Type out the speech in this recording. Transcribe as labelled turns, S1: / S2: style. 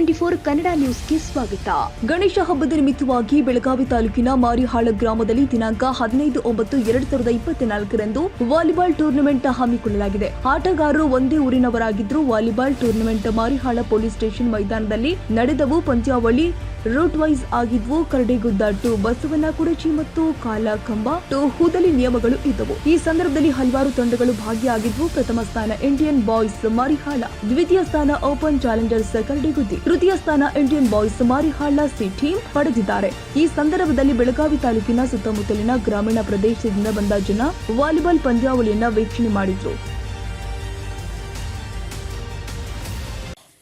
S1: Twenty four Kannada ನ್ಯೂಸ್ಗೆ ಸ್ವಾಗತ. ಗಣೇಶ ಹಬ್ಬದ ನಿಮಿತ್ತವಾಗಿ ಬೆಳಗಾವಿ ತಾಲೂಕಿನ ಮಾರಿಹಾಳ ಗ್ರಾಮದಲ್ಲಿ ದಿನಾಂಕ ಹದಿನೈದು ಒಂಬತ್ತು ಎರಡ್ ಸಾವಿರದ ಇಪ್ಪತ್ನಾಲ್ಕರಂದು ವಾಲಿಬಾಲ್ ಟೂರ್ನಮೆಂಟ್ ಹಮ್ಮಿಕೊಳ್ಳಲಾಗಿದೆ. ಆಟಗಾರರು ಒಂದೇ ಊರಿನವರಾಗಿದ್ದರೂ volleyball tournament Marihal police station ಮೈದಾನದಲ್ಲಿ ನಡೆದವು ಪಂದ್ಯಾವಳಿ. ರೂಟ್ ವೈಸ್ ಆಗಿದ್ವು ಕರಡಿಗುದ್ದ ಟು ಬಸವನ ಕುಡಚಿ ಮತ್ತು ಕಾಲಕಂಬ ಟು ಹೂದಲಿ ನಿಯಮಗಳು ಇದ್ದವು. ಈ ಸಂದರ್ಭದಲ್ಲಿ ಹಲವಾರು ತಂಡಗಳು ಭಾಗಿಯಾಗಿದ್ವು. ಪ್ರಥಮ ಸ್ಥಾನ ಇಂಡಿಯನ್ ಬಾಯ್ಸ್ ಮಾರಿಹಾಳ, ದ್ವಿತೀಯ ಸ್ಥಾನ ಓಪನ್ ಚಾಲೆಂಜರ್ಸ್ ಕರಡಿಗುದ್ದಿ ತೃತೀಯ ಸ್ಥಾನ Indian boys Marihal C team ಪಡೆದಿದ್ದಾರೆ. ಈ ಸಂದರ್ಭದಲ್ಲಿ ಬೆಳಗಾವಿ ತಾಲೂಕಿನ ಸುತ್ತಮುತ್ತಲಿನ ಗ್ರಾಮೀಣ ಪ್ರದೇಶದಿಂದ ಬಂದ ಜನ ವಾಲಿಬಾಲ್ ಪಂದ್ಯಾವಳಿಯನ್ನ ವೀಕ್ಷಣೆ ಮಾಡಿದ್ರು.